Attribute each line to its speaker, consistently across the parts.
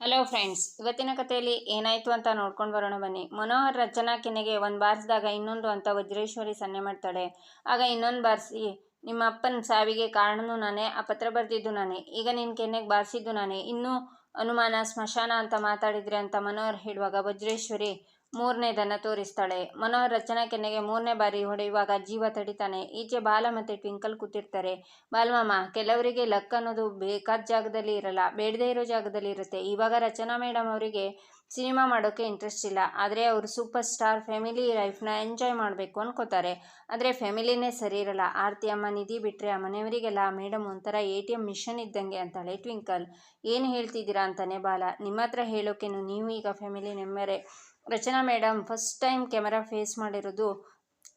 Speaker 1: Hello friends ಇವತ್ತಿನ ಕಥೆಯಲ್ಲಿ ಏನಾಯಿತು ಅಂತ ನೋಡ್ಕೊಂಡು ಬರೋಣ ಬನ್ನಿ. ಮನೋಹರ್ ರಚನಾ ಕೆನೆಗೆ ಒಂದು ಬಾರಿಸಿದಾಗ ಇನ್ನೊಂದು ಅಂತ ವಜ್ರೇಶ್ವರಿ ಸನ್ನೆ ಮಾಡ್ತಾಳೆ. ಆಗ ಇನ್ನೊಂದು ಬಾರಿಸಿ, ನಿಮ್ಮ ಅಪ್ಪನ ಸಾವಿಗೆ ಕಾರಣನೂ ನಾನೇ, ಆ ಪತ್ರ ಬರೆದಿದ್ದು ನಾನೇ. ಈಗ ನಿನ್ನ ಕೆನೆಗೆ ಬಾರಿಸಿದ್ದು ನಾನೇ. ಇನ್ನೂ ಅನುಮಾನ, ಸ್ಮಶಾನ ಅಂತ ಮಾತಾಡಿದ್ರೆ ಅಂತ ಮನೋಹರ್ ಹೇಳುವಾಗ ವಜ್ರೇಶ್ವರಿ ಮೂರನೇದನ್ನು ತೋರಿಸ್ತಾಳೆ. ಮನೋಹರ್ ರಚನಾ ಕೆನ್ನೆಗೆ ಮೂರನೇ ಬಾರಿ ಹೊಡೆಯುವಾಗ ಜೀವ ತಡಿತಾನೆ. ಈಚೆ ಬಾಲ ಮತ್ತು ಟ್ವಿಂಕಲ್ ಕೂತಿರ್ತಾರೆ. ಬಾಲ್ಮಾಮ, ಕೆಲವರಿಗೆ ಲಕ್ ಅನ್ನೋದು ಬೇಕಾದ ಜಾಗದಲ್ಲಿ ಇರಲ್ಲ. ಬೇಡದೇ ಇರೋ ಜಾಗದಲ್ಲಿ ಇರುತ್ತೆ. ಇವಾಗ ರಚನಾ ಮೇಡಮ್ ಅವರಿಗೆ ಸಿನಿಮಾ ಮಾಡೋಕ್ಕೆ ಇಂಟ್ರೆಸ್ಟ್ ಇಲ್ಲ. ಆದರೆ ಅವರು ಸೂಪರ್ ಸ್ಟಾರ್ ಫ್ಯಾಮಿಲಿ ಲೈಫ್ನ ಎಂಜಾಯ್ ಮಾಡಬೇಕು ಅನ್ಕೋತಾರೆ. ಆದರೆ ಫ್ಯಾಮಿಲಿನೇ ಸರಿ ಇರಲ್ಲ. ಆರತಿ ಅಮ್ಮ ನಿಧಿ ಬಿಟ್ಟರೆ ಆ ಮನೆಯವರಿಗೆಲ್ಲ ಮೇಡಮ್ ಒಂಥರ ಎ ಟಿ ಎಂ ಮಿಷನ್ ಇದ್ದಂಗೆ ಅಂತಾಳೆ ಟ್ವಿಂಕಲ್. ಏನು ಹೇಳ್ತಿದ್ದೀರಾ ಅಂತಾನೆ ಬಾಲ. ನಿಮ್ಮ ಹತ್ರ ಹೇಳೋಕೆ ನೀವು ಈಗ family ಮೆಂಬರೇ Rachana madam first time camera face ಮಾಡಿರೋದು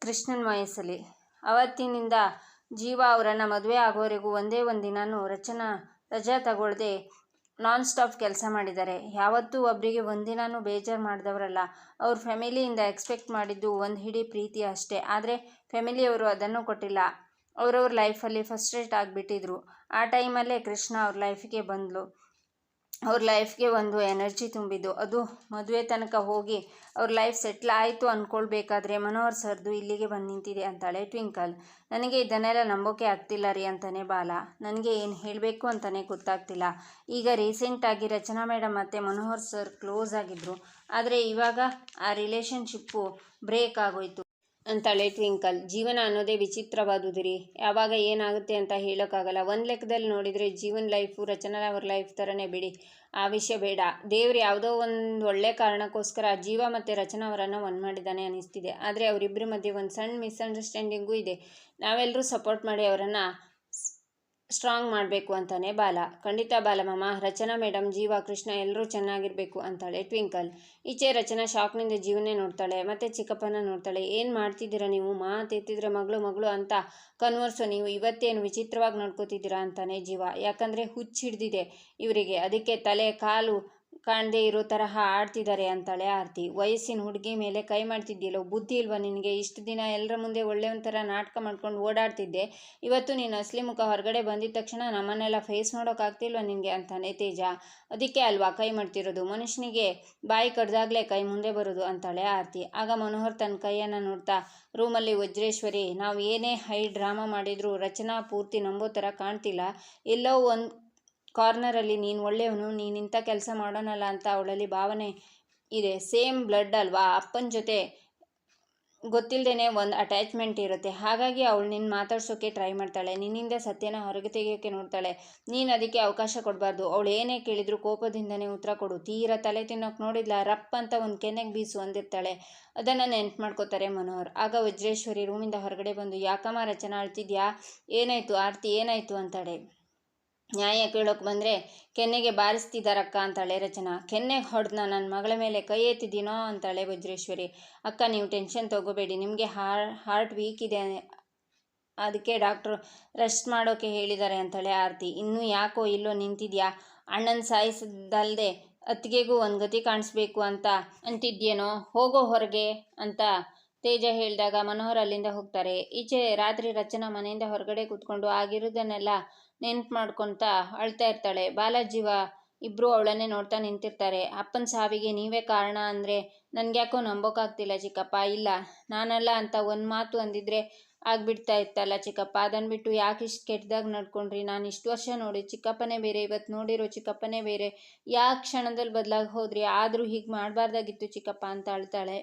Speaker 1: ಕೃಷ್ಣನ್ ವಯಸ್ಸಲ್ಲಿ ಅವತ್ತಿನಿಂದ ಜೀವ ಅವರನ್ನು ಮದುವೆ ಆಗೋವರೆಗೂ ಒಂದೇ ಒಂದು ದಿನಾನು ರಚನಾ ರಜಾ ತಗೊಳ್ಳದೆ ನಾನ್ ಸ್ಟಾಪ್ ಕೆಲಸ ಮಾಡಿದ್ದಾರೆ. ಯಾವತ್ತೂ ಒಬ್ಬರಿಗೆ ಒಂದಿನೂ ಬೇಜಾರು ಮಾಡಿದವರಲ್ಲ. ಅವ್ರ ಫ್ಯಾಮಿಲಿಯಿಂದ ಎಕ್ಸ್ಪೆಕ್ಟ್ ಮಾಡಿದ್ದು ಒಂದು ಹಿಡಿ ಪ್ರೀತಿ ಅಷ್ಟೇ. ಆದರೆ ಫ್ಯಾಮಿಲಿಯವರು ಅದನ್ನು ಕೊಟ್ಟಿಲ್ಲ. ಅವರವ್ರ ಲೈಫಲ್ಲಿ ಫಸ್ಟ್ರೇಟ್ ಆಗಿಬಿಟ್ಟಿದ್ರು. ಆ ಟೈಮಲ್ಲೇ ಕೃಷ್ಣ ಅವ್ರ ಲೈಫಿಗೆ ಬಂದಳು ಅವ್ರ ಲೈಫ್ಗೆ ಒಂದು ಎನರ್ಜಿ ತುಂಬಿದ್ದು. ಅದು ಮದುವೆ ತನಕ ಹೋಗಿ ಅವ್ರ ಲೈಫ್ ಸೆಟ್ಲ್ ಆಯಿತು ಅಂದ್ಕೊಳ್ಬೇಕಾದ್ರೆ ಮನೋಹರ್ ಸರ್ದು ಇಲ್ಲಿಗೆ ಬಂದು ನಿಂತಿದೆ ಅಂತಾಳೆ ಟ್ವಿಂಕಲ್. ನನಗೆ ಇದನ್ನೆಲ್ಲ ನಂಬೋಕೆ ಆಗ್ತಿಲ್ಲ ರೀ ಅಂತಾನೆ ಬಾಲ. ನನಗೆ ಏನು ಹೇಳಬೇಕು ಅಂತಲೇ ಗೊತ್ತಾಗ್ತಿಲ್ಲ. ಈಗ ರೀಸೆಂಟಾಗಿ ರಚನಾ ಮೇಡಮ್ ಮತ್ತು ಮನೋಹರ್ ಸರ್ ಕ್ಲೋಸ್ ಆಗಿದ್ದರು ಆದರೆ ಇವಾಗ ಆ ರಿಲೇಷನ್ಶಿಪ್ಪು ಬ್ರೇಕ್ ಆಗೋಯ್ತು. ಅಂತಾಳೆ ಟ್ವಿಂಕಲ್ ಜೀವನ ಅನ್ನೋದೇ ವಿಚಿತ್ರವಾದುದು ರೀ ಯಾವಾಗ ಏನಾಗುತ್ತೆ ಅಂತ ಹೇಳೋಕ್ಕಾಗಲ್ಲ. ಒಂದು ಲೆಕ್ಕದಲ್ಲಿ ನೋಡಿದರೆ ಜೀವನ ಲೈಫು ರಚನಾ ಅವ್ರ ಲೈಫ್ ಥರನೇ ಬಿಡಿ. ಆ ವಿಷಯ ಬೇಡ. ದೇವ್ರು ಯಾವುದೋ ಒಂದು ಒಳ್ಳೆ ಕಾರಣಕ್ಕೋಸ್ಕರ ಜೀವ ಮತ್ತು ರಚನಾ ಅವರನ್ನು ಒಂದು ಮಾಡಿದ್ದಾನೆ ಅನ್ನಿಸ್ತಿದೆ. ಆದರೆ ಅವರಿಬ್ಬರ ಮಧ್ಯೆ ಒಂದು ಸಣ್ಣ ಮಿಸ್ಅಂಡರ್ಸ್ಟ್ಯಾಂಡಿಂಗೂ ಇದೆ. ನಾವೆಲ್ಲರೂ ಸಪೋರ್ಟ್ ಮಾಡಿ ಅವರನ್ನು ಸ್ಟ್ರಾಂಗ್ ಮಾಡಬೇಕು ಅಂತಾನೆ ಬಾಲ. ಖಂಡಿತ ಬಾಲಮಾಮ ರಚನಾ ಮೇಡಮ್ ಜೀವ, ಕೃಷ್ಣ ಎಲ್ಲರೂ ಚೆನ್ನಾಗಿರಬೇಕು ಅಂತಾಳೆ ಟ್ವಿಂಕಲ್. ಈಚೆ ರಚನಾ ಶಾಕ್ನಿಂದ ಜೀವನೇ ನೋಡ್ತಾಳೆ, ಮತ್ತೆ ಚಿಕ್ಕಪ್ಪನ ನೋಡ್ತಾಳೆ, ಏನು ಮಾಡ್ತಿದ್ದೀರಾ ನೀವು? ಮಾತೆತ್ತಿದ್ರೆ ಮಗಳು ಮಗಳು ಅಂತ ಕನ್ವರ್ಸು ನೀವು, ಇವತ್ತೇನು ವಿಚಿತ್ರವಾಗಿ ನೋಡ್ಕೋತಿದ್ದೀರಾ? ಅಂತಾನೆ ಜೀವ. ಯಾಕಂದರೆ ಹುಚ್ಚು ಹಿಡ್ದಿದೆ ಇವರಿಗೆ. ಅದಕ್ಕೆ ತಲೆ, ಕಾಲು ಕಾಣದೇ ಇರೋ ತರಹ ಆಡ್ತಿದ್ದಾರೆ ಅಂತಾಳೆ ಆರತಿ. ವಯಸ್ಸಿನ ಹುಡುಗಿ ಮೇಲೆ ಕೈ ಮಾಡ್ತಿದ್ದೀಯಲ್ಲೋ ಬುದ್ಧಿ ಇಲ್ವಾ ನಿನಗೆ? ಇಷ್ಟು ದಿನ ಎಲ್ಲರ ಮುಂದೆ ಒಳ್ಳೆ ಒಂಥರ ನಾಟಕ ಮಾಡ್ಕೊಂಡು ಓಡಾಡ್ತಿದ್ದೆ. ಇವತ್ತು ನೀನು ಅಸಲಿ ಮುಖ ಹೊರಗಡೆ ಬಂದಿದ್ದ ತಕ್ಷಣ ನಮ್ಮನ್ನೆಲ್ಲ ಫೇಸ್ ಮಾಡೋಕ್ಕಾಗ್ತಿಲ್ವ ನಿನಗೆ ಅಂತಾನೆ ತೇಜ. ಅದಕ್ಕೆ ಅಲ್ವಾ ಕೈ ಮಾಡ್ತಿರೋದು? ಮನುಷ್ಯನಿಗೆ ಬಾಯಿ ಕಡ್ದಾಗಲೇ ಕೈ ಮುಂದೆ ಬರೋದು ಅಂತಾಳೆ ಆರತಿ. ಆಗ ಮನೋಹರ್ ತನ್ನ ಕೈಯನ್ನು ನೋಡ್ತಾ, ರೂಮಲ್ಲಿ ವಜ್ರೇಶ್ವರಿ, ನಾವು ಏನೇ ಹೈ ಡ್ರಾಮಾ ಮಾಡಿದರೂ ರಚನಾ ಪೂರ್ತಿ ನಂಬೋ ಥರ ಕಾಣ್ತಿಲ್ಲ. ಎಲ್ಲೋ ಒಂದು ಕಾರ್ನರಲ್ಲಿ, ನೀನು ಒಳ್ಳೆಯವನು, ನೀನು ಇಂಥ ಕೆಲಸ ಮಾಡೋಣಲ್ಲ ಅಂತ ಅವಳಲ್ಲಿ ಭಾವನೆ ಇದೆ. ಸೇಮ್ ಬ್ಲಡ್ ಅಲ್ವಾ? ಅಪ್ಪನ ಜೊತೆ ಗೊತ್ತಿಲ್ಲದೇ ಒಂದು ಅಟ್ಯಾಚ್ಮೆಂಟ್ ಇರುತ್ತೆ. ಹಾಗಾಗಿ ಅವಳು ನಿನ್ನ ಮಾತಾಡ್ಸೋಕ್ಕೆ ಟ್ರೈ ಮಾಡ್ತಾಳೆ. ನಿನ್ನಿಂದ ಸತ್ಯನ ಹೊರಗೆ ತೆಗೆಯೋಕ್ಕೆ ನೋಡ್ತಾಳೆ. ನೀನು ಅದಕ್ಕೆ ಅವಕಾಶ ಕೊಡಬಾರ್ದು. ಅವಳು ಏನೇ ಕೇಳಿದ್ರು ಕೋಪದಿಂದನೇ ಉತ್ತರ ಕೊಡು. ತೀರ ತಲೆ ತಿನ್ನೋಕೆ ನೋಡಿದ್ಲ? ರಪ್ ಅಂತ ಒಂದು ಕೆನೆಗೆ ಬೀಸು ಅಂದಿರ್ತಾಳೆ. ಅದನ್ನು ನೆನ್ಪು ಮಾಡ್ಕೋತಾರೆ ಮನೋಹರ್. ಆಗ ವಜ್ರೇಶ್ವರಿ ರೂಮಿಂದ ಹೊರಗಡೆ ಬಂದು, ಯಾಕಮ್ಮ ರಚನಾ, ಅಳ್ತಿದ್ಯಾ? ಏನಾಯಿತು? ಆರತಿ ಏನಾಯಿತು? ಅಂತಾಳೆ. ನ್ಯಾಯ ಕೇಳೋಕೆ ಬಂದರೆ ಕೆನ್ನೆಗೆ ಬಾರಿಸ್ತಿದ್ದಾರಕ್ಕ ಅಂತಾಳೆ ರಚನಾ. ಕೆನ್ನೆಗೆ ಹೊಡೆದ್ನ ನನ್ನ ಮಗಳ ಮೇಲೆ ಕೈ ಎತ್ತಿದ್ದೀನೋ ಅಂತಾಳೆ ವಜ್ರೇಶ್ವರಿ. ಅಕ್ಕ, ನೀವು ಟೆನ್ಷನ್ ತಗೋಬೇಡಿ, ನಿಮಗೆ ಹಾರ್, ಹಾರ್ಟ್ ವೀಕ್ ಇದೆ, ಅದಕ್ಕೆ ಡಾಕ್ಟ್ರು ರೆಸ್ಟ್ ಮಾಡೋಕೆ ಹೇಳಿದ್ದಾರೆ ಅಂತಾಳೆ ಆರತಿ. ಇನ್ನೂ ಯಾಕೋ ಇಲ್ಲೋ ನಿಂತಿದ್ಯಾ? ಅಣ್ಣನ ಸಾಯಿಸದಲ್ಲದೆ ಅತ್ತಿಗೆಗೂ ಒಂದು ಗತಿ ಕಾಣಿಸ್ಬೇಕು ಅಂತ ಅಂತಿದ್ಯೇನೋ? ಹೋಗೋ ಹೊರಗೆ ಅಂತ ತೇಜ ಹೇಳಿದಾಗ ಮನೋಹರ್ ಅಲ್ಲಿಂದ ಹೋಗ್ತಾರೆ. ಈಚೆ ರಾತ್ರಿ ರಚನಾ ಮನೆಯಿಂದ ಹೊರಗಡೆ ಕೂತ್ಕೊಂಡು ಆಗಿರೋದನ್ನೆಲ್ಲ ನೆನ್ಪು ಮಾಡ್ಕೊಂತ ಅಳ್ತಾ ಇರ್ತಾಳೆ. ಬಾಲಾಜೀವ ಇಬ್ಬರು ಅವಳನ್ನೇ ನೋಡ್ತಾ ನಿಂತಿರ್ತಾರೆ. ಅಪ್ಪನ ಸಾವಿಗೆ ನೀವೇ ಕಾರಣ ಅಂದರೆ ನನಗ್ಯಾಕೋ ನಂಬೋಕ್ಕಾಗ್ತಿಲ್ಲ ಚಿಕ್ಕಪ್ಪ. ಇಲ್ಲ, ನಾನಲ್ಲ ಅಂತ ಒಂದು ಮಾತು ಅಂದಿದ್ರೆ ಆಗ್ಬಿಡ್ತಾ ಇತ್ತಲ್ಲ ಚಿಕ್ಕಪ್ಪ. ಅದನ್ನು ಬಿಟ್ಟು ಯಾಕೆ ಇಷ್ಟು ಕೆಟ್ಟದಾಗ ನಡ್ಕೊಂಡ್ರಿ? ನಾನು ಇಷ್ಟು ವರ್ಷ ನೋಡಿ ಚಿಕ್ಕಪ್ಪನೇ ಬೇರೆ, ಇವತ್ತು ನೋಡಿರೋ ಚಿಕ್ಕಪ್ಪನೇ ಬೇರೆ. ಯಾಕೆ ಕ್ಷಣದಲ್ಲಿ ಬದಲಾಗಿ ಹೋದ್ರಿ? ಆದರೂ ಹೀಗೆ ಮಾಡಬಾರ್ದಾಗಿತ್ತು ಚಿಕ್ಕಪ್ಪ ಅಂತ ಅಳ್ತಾಳೆ.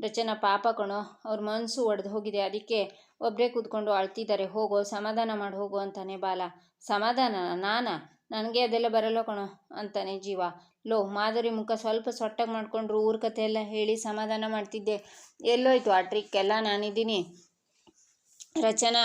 Speaker 1: ರಚನಾ ಪಾಪ ಕಣೋ, ಅವ್ರ ಮನಸ್ಸು ಒಡೆದು ಹೋಗಿದೆ. ಅದಕ್ಕೆ ಒಬ್ಬರೇ ಕೂತ್ಕೊಂಡು ಅಳ್ತಿದ್ದಾರೆ ಹೋಗೋ, ಸಮಾಧಾನ ಮಾಡಿ ಹೋಗೋ ಅಂತಾನೆ ಬಾಲ. ಸಮಾಧಾನ? ನಾನಾ? ನನಗೆ ಅದೆಲ್ಲ ಬರಲ್ಲ ಕಣೋ, ಅಂತಾನೆ ಜೀವ. ಲೋ, ಮಾಧುರಿ ಮುಖ ಸ್ವಲ್ಪ ಸೊಟ್ಟಾಗಿ ಮಾಡಿಕೊಂಡ್ರು ಊರ ಕಥೆ ಎಲ್ಲ ಹೇಳಿ ಸಮಾಧಾನ ಮಾಡ್ತಿದ್ದೆ. ಎಲ್ಲೋಯ್ತು ಆ ಟ್ರಿಕ್ ಎಲ್ಲ ನಾನಿದ್ದೀನಿ. ರಚನಾ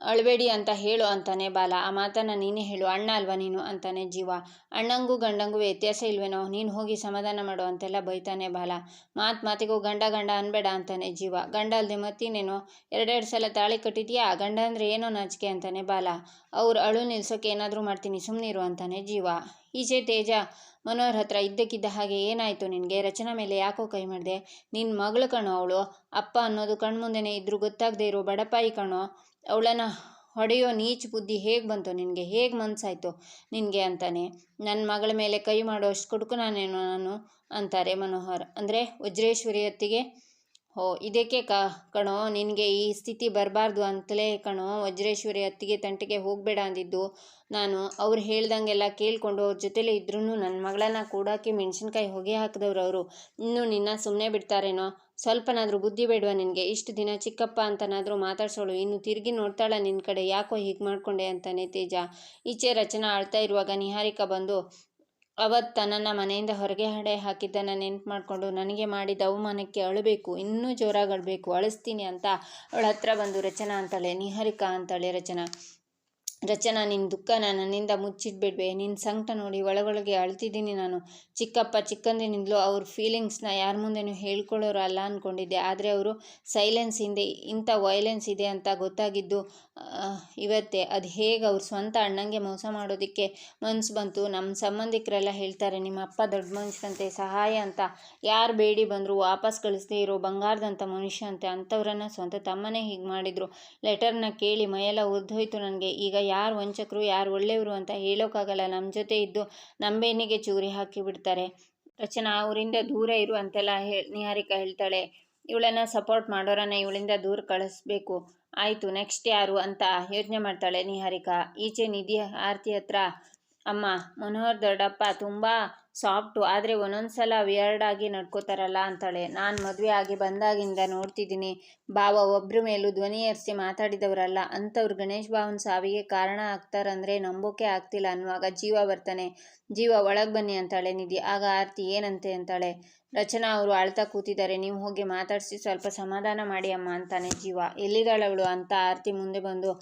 Speaker 1: ಅಳಬೇಡಿ ಅಂತ ಹೇಳು ಅಂತಾನೆ ಬಾಲ. ಆ ಮಾತನ್ನು ನೀನೇ ಹೇಳು. ಅಣ್ಣ ಅಲ್ವಾ ನೀನು? ಅಂತಾನೆ ಜೀವ. ಅಣ್ಣಂಗೂ ಗಂಡಂಗೂ ವ್ಯತ್ಯಾಸ ಇಲ್ವೇನೋ? ನೀನು ಹೋಗಿ ಸಮಾಧಾನ ಮಾಡು ಅಂತೆಲ್ಲ ಬೈತಾನೆ ಬಾಲ. ಮಾತು ಮಾತಿಗೂ ಗಂಡ ಗಂಡ ಅನ್ಬೇಡ ಅಂತಾನೆ ಜೀವ. ಗಂಡ ಅಲ್ಲದೆ ಮತ್ತಿನೇನೋ ಎರಡೆರಡು ಸಲ ತಾಳಿ ಕಟ್ಟಿದ್ಯಾ? ಗಂಡ ಅಂದರೆ ಏನೋ ನಾಚಿಕೆ ಅಂತಾನೆ ಬಾಲ. ಅವ್ರು ಅಳು ನಿಲ್ಸೋಕೆ ಏನಾದರೂ ಮಾಡ್ತೀನಿ ಸುಮ್ಮನಿರು ಅಂತಾನೆ ಜೀವ. ಈಚೆ ತೇಜ, ಮನೋಹರ್ ಹತ್ರ ಇದ್ದಕ್ಕಿದ್ದ ಹಾಗೆ ಏನಾಯಿತು ನಿನಗೆ? ರಚನಾ ಮೇಲೆ ಯಾಕೋ ಕೈ ಮಾಡಿದೆ? ನಿನ್ನ ಮಗಳು ಕಣೋ ಅವಳು. ಅಪ್ಪ ಅನ್ನೋದು ಕಣ್ಮುಂದೆನೇ ಇದ್ರೂ ಗೊತ್ತಾಗದೆ ಇರೋ ಬಡಪಾಯಿ ಕಣೋ? ಅವಳನ್ನು ಹೊಡೆಯೋ ನೀಚ ಬುದ್ಧಿ ಹೇಗೆ ಬಂತು? ನಿನಗೆ ಹೇಗೆ ಮನಸ್ಸಾಯ್ತು ನಿನಗೆ ಅಂತಾನೆ. ನನ್ನ ಮಗಳ ಮೇಲೆ ಕೈ ಮಾಡೋ ಅಷ್ಟು ಕುಡುಕು ನಾನೇನು ನಾನು? ಅಂತಾರೆ ಮನೋಹರ್. ಅಂದರೆ ವಜ್ರೇಶ್ವರಿ ಹೊತ್ತಿಗೆ? ಹೋ, ಇದಕ್ಕೆ ಕ ಕಣೋ, ನಿನಗೆ ಈ ಸ್ಥಿತಿ ಬರಬಾರ್ದು ಅಂತಲೇ ಕಣೋ. ವಜ್ರೇಶ್ವರಿ ಅತ್ತಿಗೆ ತಂಟೆಗೆ ಹೋಗಬೇಡ ಅಂದಿದ್ದು ನಾನು. ಅವ್ರು ಹೇಳ್ದಂಗೆಲ್ಲ ಕೇಳಿಕೊಂಡು ಅವ್ರ ಜೊತೆಲೇ ಇದ್ರೂ ನನ್ನ ಮಗಳನ್ನ ಕೂಡಕ್ಕೆ ಮೆಣಸಿನ್ಕಾಯಿ ಹೊಗೆ ಹಾಕಿದವ್ರು ಅವರು. ಇನ್ನೂ ನಿನ್ನ ಸುಮ್ಮನೆ ಬಿಡ್ತಾರೇನೋ? ಸ್ವಲ್ಪನಾದರೂ ಬುದ್ಧಿ ಬೇಡವಾ ನಿನಗೆ? ಇಷ್ಟು ದಿನ ಚಿಕ್ಕಪ್ಪ ಅಂತನಾದರೂ ಮಾತಾಡ್ಸೋಳು. ಇನ್ನು ತಿರುಗಿ ನೋಡ್ತಾಳ ನಿನ್ನ ಕಡೆ. ಯಾಕೋ ಹೀಗೆ ಮಾಡ್ಕೊಂಡೆ ಅಂತಾನೆ ತೇಜ. ಈಚೆ ರಚನಾ ಅಳ್ತಾ ಇರುವಾಗ ನಿಹಾರಿಕಾ ಬಂದು, ಅವತ್ತು ತನ್ನನ್ನು ಮನೆಯಿಂದ ಹೊರಗೆ ಹಡೆ ಹಾಕಿದ್ದನ್ನು ನೆನ್ಪು ಮಾಡಿಕೊಂಡು, ನನಗೆ ಮಾಡಿದ ಅವಮಾನಕ್ಕೆ ಅಳಬೇಕು. ಇನ್ನೂ ಜೋರಾಗಿ ಅಳಬೇಕು. ಅಳಿಸ್ತೀನಿ ಅಂತ ಅವಳ ಹತ್ರ ಬಂದು ರಚನಾ ಅಂತಾಳೆ. ನಿಹಾರಿಕಾ ಅಂತಾಳೆ ರಚನಾ. ರಚನಾ ನಿನ್ನ ದುಃಖನ ನನ್ನಿಂದ ಮುಚ್ಚಿಟ್ಬಿಡ್ವೆ ನಿನ್ನ ಸಂಕಟ ನೋಡಿ ಒಳಗೊಳಗೆ ಅಳ್ತಿದ್ದೀನಿ ನಾನು. ಚಿಕ್ಕಪ್ಪ ಚಿಕ್ಕಂದಿನಿಂದಲೂ ಅವ್ರ ಫೀಲಿಂಗ್ಸ್ನ ಯಾರ ಮುಂದೆನೂ ಹೇಳ್ಕೊಳ್ಳೋರು ಅಲ್ಲ ಅಂದ್ಕೊಂಡಿದ್ದೆ ಆದರೆ ಅವರು ಸೈಲೆನ್ಸ್ ಹಿಂದೆ, ಇಂಥ ವೈಲೆನ್ಸ್ ಇದೆ ಅಂತ ಗೊತ್ತಾಗಿದ್ದು ಇವತ್ತೇ. ಅದು ಹೇಗೆ ಅವ್ರ ಸ್ವಂತ ಅಣ್ಣಂಗೆ ಮೋಸ ಮಾಡೋದಕ್ಕೆ ಮನ್ಸು ಬಂತು. ನಮ್ಮ ಸಂಬಂಧಿಕರೆಲ್ಲ ಹೇಳ್ತಾರೆ, ನಿಮ್ಮ ಅಪ್ಪ ದೊಡ್ಡ ಮನುಷ್ಯರಂತೆ, ಸಹಾಯ ಅಂತ. ಯಾರು ಬೇಡಿ ಬಂದರೂ ವಾಪಸ್ ಕಳಿಸ್ದೇ ಇರೋ ಬಂಗಾರದಂಥ ಮನುಷ್ಯ ಅಂತೆ ಅಂಥವ್ರನ್ನ ಸ್ವಂತ ತಮ್ಮನೇ ಹೀಗೆ ಮಾಡಿದರು. ಲೆಟರ್ನ ಕೇಳಿ ಮೈಯೆಲ್ಲ ಉರಿದೋಯ್ತು ನನಗೆ. ಈಗ ಯಾರು ವಂಚಕರು, ಯಾರು ಒಳ್ಳೆಯವರು ಅಂತ ಹೇಳೋಕ್ಕಾಗಲ್ಲ ನಮ್ಮ ಜೊತೆ ಇದ್ದು ನಂಬೇನಿಗೆ ಚೂರಿ ಹಾಕಿ ಬಿಡ್ತಾರೆ. ರಚನಾ ಅವರಿಂದ ದೂರ ಇರು ಅಂತೆಲ್ಲ ಹೇ, ನಿಹಾರಿಕಾ ಹೇಳ್ತಾಳೆ. ಇವಳನ್ನು ಸಪೋರ್ಟ್ ಮಾಡೋರನ್ನ ಇವಳಿಂದ ದೂರ ಕಳಿಸ್ಬೇಕು. ಆಯಿತು ನೆಕ್ಸ್ಟ್ ಯಾರು? ಅಂತ ಯೋಚನೆ ಮಾಡ್ತಾಳೆ ನಿಹಾರಿಕಾ. ಈಚೆ ನಿಧಿ, ಆರತಿ ಹತ್ರ, ಅಮ್ಮ, ಮನೋಹರ್ ದೊಡ್ಡಪ್ಪ ತುಂಬ ಸಾಫ್ಟು, ಆದರೆ ಒಂದೊಂದು ಸಲ ವಿಯರ್ಡಾಗಿ ನಡ್ಕೋತಾರಲ್ಲ ಅಂತಾಳೆ. ನಾನು ಮದುವೆ ಆಗಿ ಬಂದಾಗಿಂದ ನೋಡ್ತಿದ್ದೀನಿ. ಬಾವ ಒಬ್ಬರ ಮೇಲೂ ಧ್ವನಿ ಏರಿಸಿ ಮಾತಾಡಿದವರಲ್ಲ, ಅಂಥವ್ರು ಗಣೇಶ್ ಬಾವನ ಸಾವಿಗೆ ಕಾರಣ ಆಗ್ತಾರಂದರೆ ನಂಬೋಕೆ ಆಗ್ತಿಲ್ಲ ಅನ್ನುವಾಗ ಜೀವ ಬರ್ತಾನೆ. ಜೀವ ಒಳಗೆ ಬನ್ನಿ ಅಂತಾಳೆ ನಿಧಿ. ಆಗ ಆರತಿ ಏನಂತೆ ಅಂತಾಳೆ. ರಚನಾ ಅವರು ಅಳ್ತಾ ಕೂತಿದ್ದಾರೆ. ನೀವು ಹೋಗಿ ಮಾತಾಡಿಸಿ ಸ್ವಲ್ಪ ಸಮಾಧಾನ ಮಾಡಿ ಅಮ್ಮ ಅಂತಾನೆ ಜೀವ. ಎಲ್ಲಿದ್ದಾಳವಳು ಅಂತ ಆರತಿ ಮುಂದೆ ಬಂದು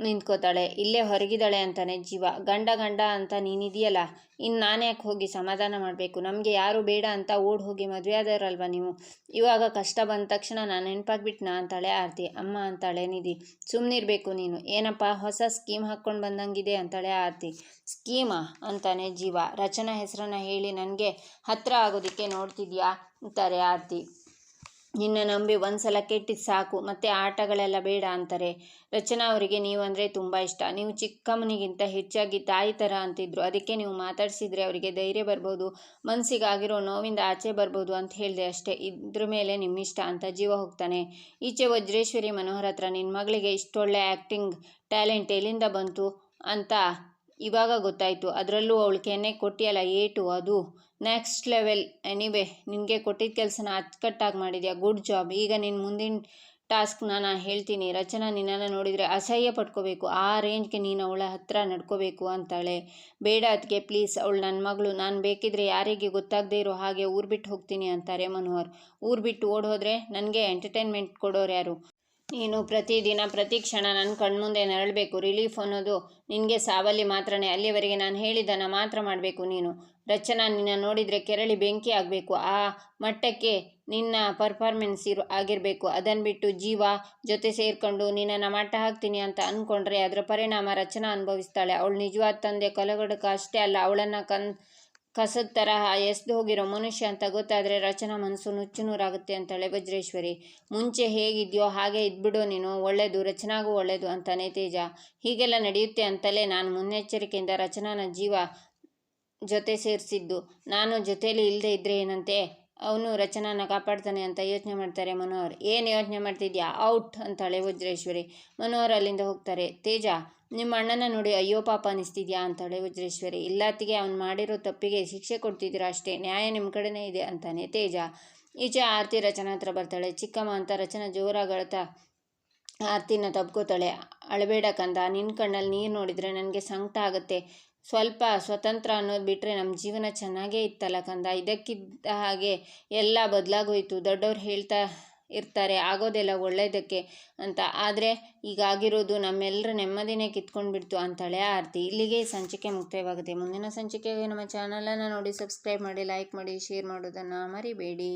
Speaker 1: ನಿಂತ್ಕೋತಾಳೆ. ಇಲ್ಲೇ ಹೊರಗಿದ್ದಾಳೆ ಅಂತಾನೆ ಜೀವ. ಗಂಡ ಗಂಡ ಅಂತ ನೀನಿದೆಯಲ್ಲ ಇನ್ನು ನಾನು ಯಾಕೆ ಹೋಗಿ ಸಮಾಧಾನ ಮಾಡಬೇಕು? ನಮಗೆ ಯಾರು ಬೇಡ ಅಂತ ಓಡ್ ಹೋಗಿ ಮದುವೆ ಆದರಲ್ವ ನೀವು? ಇವಾಗ ಕಷ್ಟ ಬಂದ ತಕ್ಷಣ ನಾನು ನೆನಪಾಗ್ಬಿಟ್ನಾ ಅಂತಾಳೆ ಆರತಿ. ಅಮ್ಮ ಅಂತಾಳೆ ನಿಧಿ. ಸುಮ್ಮನಿರಬೇಕು ನೀನು. ಏನಪ್ಪ, ಹೊಸ ಸ್ಕೀಮ್ ಹಾಕ್ಕೊಂಡು ಬಂದಂಗಿದೆ ಅಂತಾಳೆ ಆರತಿ. ಸ್ಕೀಮಾ? ಅಂತಾನೆ ಜೀವ. ರಚನಾ ಹೆಸರನ್ನು ಹೇಳಿ ನನಗೆ ಹತ್ತಿರ ಆಗೋದಕ್ಕೆ ನೋಡ್ತಿದ್ಯಾ? ಅಂತಾರೆ ಆರತಿ. ನಿನ್ನ ನಂಬಿ ಒಂದು ಸಲ ಕೆಟ್ಟಿದ್ದು ಸಾಕು, ಮತ್ತೆ ಆಟಗಳೆಲ್ಲ ಬೇಡ ಅಂತಾರೆ. ರಚನಾ ಅವರಿಗೆ, ನೀವು ಅಂದರೆ ತುಂಬ ಇಷ್ಟ. ನೀವು ಚಿಕ್ಕಮ್ಮನಿಗಿಂತ ಹೆಚ್ಚಾಗಿ ತಾಯಿ ಥರ ಅಂತಿದ್ರು. ಅದಕ್ಕೆ ನೀವು ಮಾತಾಡಿಸಿದ್ರೆ ಅವರಿಗೆ ಧೈರ್ಯ ಬರ್ಬೋದು ಮನಸ್ಸಿಗಾಗಿರೋ ನೋವಿಂದ ಆಚೆ ಬರ್ಬೋದು ಅಂತ ಹೇಳಿದೆ ಅಷ್ಟೇ. ಇದ್ರ ಮೇಲೆ ನಿಮ್ಮಿಷ್ಟ ಅಂತ ಜೀವ ಹೋಗ್ತಾನೆ. ಈಚೆ ವಜ್ರೇಶ್ವರಿ ಮನೋಹರ್ ಹತ್ರ ನಿನ್ನ ಮಗಳಿಗೆ ಇಷ್ಟೊಳ್ಳೆ ಆ್ಯಕ್ಟಿಂಗ್ ಟ್ಯಾಲೆಂಟ್ ಎಲ್ಲಿಂದ ಬಂತು? ಅಂತ ಇವಾಗ ಗೊತ್ತಾಯಿತು. ಅದರಲ್ಲೂ ಅವಳು ಕೆನೆ ಕೊಟ್ಟಿಯಲ್ಲ, ಏಟು ಅದು. ನೆಕ್ಸ್ಟ್ ಲೆವೆಲ್ ಎನಿವೆ ನಿನಗೆ ಕೊಟ್ಟಿದ್ದ ಕೆಲಸನ ಅಚ್ಚುಕಟ್ಟಾಗಿ ಮಾಡಿದ್ಯಾ? ಗುಡ್ ಜಾಬ್ ಈಗ ನಿನ್ನ ಮುಂದಿನ ಟಾಸ್ಕ್ ನಾನು ಹೇಳ್ತೀನಿ. ರಚನಾ ನಿನ್ನನ್ನು ನೋಡಿದರೆ ಅಸಹ್ಯ ಪಟ್ಕೋಬೇಕು. ಆ ರೇಂಜ್ಗೆ ನೀನು ಅವಳ ಹತ್ರ ನಡ್ಕೋಬೇಕು ಅಂತಾಳೆ. ಬೇಡ ಅದಕ್ಕೆ ಪ್ಲೀಸ್ ಅವಳು ನನ್ನ ಮಗಳು. ನಾನು ಬೇಕಿದ್ರೆ ಯಾರಿಗೆ ಗೊತ್ತಾಗದೇ ಇರೋ ಹಾಗೆ ಊರು ಬಿಟ್ಟು ಹೋಗ್ತೀನಿ ಅಂತಾರೆ ಮನೋಹರ್. ಊರು ಬಿಟ್ಟು ಓಡೋದ್ರೆ ನನಗೆ ಎಂಟರ್ಟೈನ್ಮೆಂಟ್ ಕೊಡೋರು ಯಾರು? ನೀನು ಪ್ರತಿದಿನ, ಪ್ರತಿ ಕ್ಷಣ ನನ್ನ ಕಣ್ಮುಂದೆ ನರಳಬೇಕು. ರಿಲೀಫ್ ಅನ್ನೋದು ನಿನಗೆ ಸಾವಲ್ಲಿ ಮಾತ್ರನೇ. ಅಲ್ಲಿವರೆಗೆ ನಾನು ಹೇಳಿದ್ದನ್ನು ಮಾತ್ರ ಮಾಡಬೇಕು ನೀನು. ರಚನಾ, ನಿನ್ನ ನೋಡಿದರೆ ಕೆರಳಿ ಬೆಂಕಿ ಆಗಬೇಕು. ಆ ಮಟ್ಟಕ್ಕೆ ನಿನ್ನ ಪರ್ಫಾರ್ಮೆನ್ಸ್ ಇರು, ಆಗಿರಬೇಕು. ಅದನ್ನು ಬಿಟ್ಟು ಜೀವ ಜೊತೆ ಸೇರಿಕೊಂಡು ನಿನ್ನನ್ನು ಮಟ್ಟ ಹಾಕ್ತೀನಿ ಅಂತ ಅಂದ್ಕೊಂಡ್ರೆ ಅದರ ಪರಿಣಾಮ ರಚನಾ ಅನುಭವಿಸ್ತಾಳೆ. ಅವಳು ನಿಜವಾದ ತಂದೆ, ಕಲಗಡಕ ಅಷ್ಟೇ ಅಲ್ಲ. ಅವಳನ್ನು ಕನ್ ಕಸದ ತರಹ ಎಸ್ದು ಹೋಗಿರೋ ಮನುಷ್ಯ ಅಂತ ಗೊತ್ತಾದರೆ ರಚನಾ ಮನಸ್ಸು ನುಚ್ಚು ನೂರಾಗುತ್ತೆ ಅಂತಾಳೆ ವಜ್ರೇಶ್ವರಿ. ಮುಂಚೆ ಹೇಗಿದೆಯೋ ಹಾಗೆ ಇದ್ಬಿಡೋ ನೀನು ಒಳ್ಳೆಯದು ರಚನಾಗೂ ಒಳ್ಳೆಯದು ಅಂತಾನೆ ತೇಜ. ಹೀಗೆಲ್ಲ ನಡೆಯುತ್ತೆ ಅಂತಲೇ ನಾನು ಮುನ್ನೆಚ್ಚರಿಕೆಯಿಂದ ರಚನಾನ ಜೀವ ಜೊತೆ ಸೇರಿಸಿದ್ದು. ನಾನು ಜೊತೆಯಲ್ಲಿ ಇಲ್ಲದೆ ಇದ್ದರೆ ಏನಂತೆ? ಅವನು ರಚನಾನ ಕಾಪಾಡ್ತಾನೆ ಅಂತ ಯೋಚನೆ ಮಾಡ್ತಾರೆ ಮನೋಹರ್. ಏನು ಯೋಚನೆ ಮಾಡ್ತಿದ್ಯಾ? ಔಟ್ ಅಂತಾಳೆ ವಜ್ರೇಶ್ವರಿ. ಮನೋಹರ್ ಅಲ್ಲಿಂದ ಹೋಗ್ತಾರೆ. ತೇಜ, ನಿಮ್ಮ ಅಣ್ಣನ ನೋಡಿ ಅಯ್ಯೋ ಪಾಪ ಅನಿಸ್ತಿದ್ಯಾ? ಅಂತಾಳೆ ವಜ್ರೇಶ್ವರಿ. ಇಲ್ಲಾತಿಗೆ ಅವ್ನು ಮಾಡಿರೋ ತಪ್ಪಿಗೆ ಶಿಕ್ಷೆ ಕೊಡ್ತಿದ್ದೀರಾ ಅಷ್ಟೇ? ನ್ಯಾಯ ನಿಮ್ಮ ಕಡೆನೇ ಇದೆ ಅಂತಾನೆ ತೇಜ. ಈಚೆ ಆರತಿ ರಚನಾ ಹತ್ರ ಬರ್ತಾಳೆ. ಚಿಕ್ಕಮ್ಮ ಅಂತ ರಚನಾ ಜೋರಾಗಳ್ತಾ ಆರತಿನ ತಬ್ಕೋತಾಳೆ. ಅಳಬೇಡ ಕಂದ ನಿನ್ನ ಕಣ್ಣಲ್ಲಿ ನೀರು ನೋಡಿದರೆ ನನಗೆ ಸಂಕಟ ಆಗುತ್ತೆ. ಸ್ವಲ್ಪ ಸ್ವತಂತ್ರ ಅನ್ನೋದು ಬಿಟ್ಟರೆ ನಮ್ಮ ಜೀವನ ಚೆನ್ನಾಗೇ ಇತ್ತಲ್ಲ ಕಂದ. ಇದಕ್ಕಿದ್ದ ಹಾಗೆ ಎಲ್ಲ ಬದಲಾಗೋಯ್ತು. ದೊಡ್ಡವ್ರು ಹೇಳ್ತಾ ಇರ್ತಾರೆ, ಆಗೋದೆಲ್ಲ ಒಳ್ಳೆಯದಕ್ಕೆ ಅಂತ. ಆದರೆ ಈಗಾಗಿರೋದು ನಮ್ಮೆಲ್ಲರ ನೆಮ್ಮದಿನೇ ಕಿತ್ಕೊಂಡು ಬಿಡ್ತು ಅಂತಾಳೆ ಆರತಿ. ಇಲ್ಲಿಗೆ ಸಂಚಿಕೆ ಮುಕ್ತಾಯವಾಗುತ್ತೆ. ಮುಂದಿನ ಸಂಚಿಕೆಗೆ ನಮ್ಮ ಚಾನಲನ್ನು ನೋಡಿ, ಸಬ್ಸ್ಕ್ರೈಬ್ ಮಾಡಿ, ಲೈಕ್ ಮಾಡಿ, ಶೇರ್ ಮಾಡೋದನ್ನು ಮರಿಬೇಡಿ.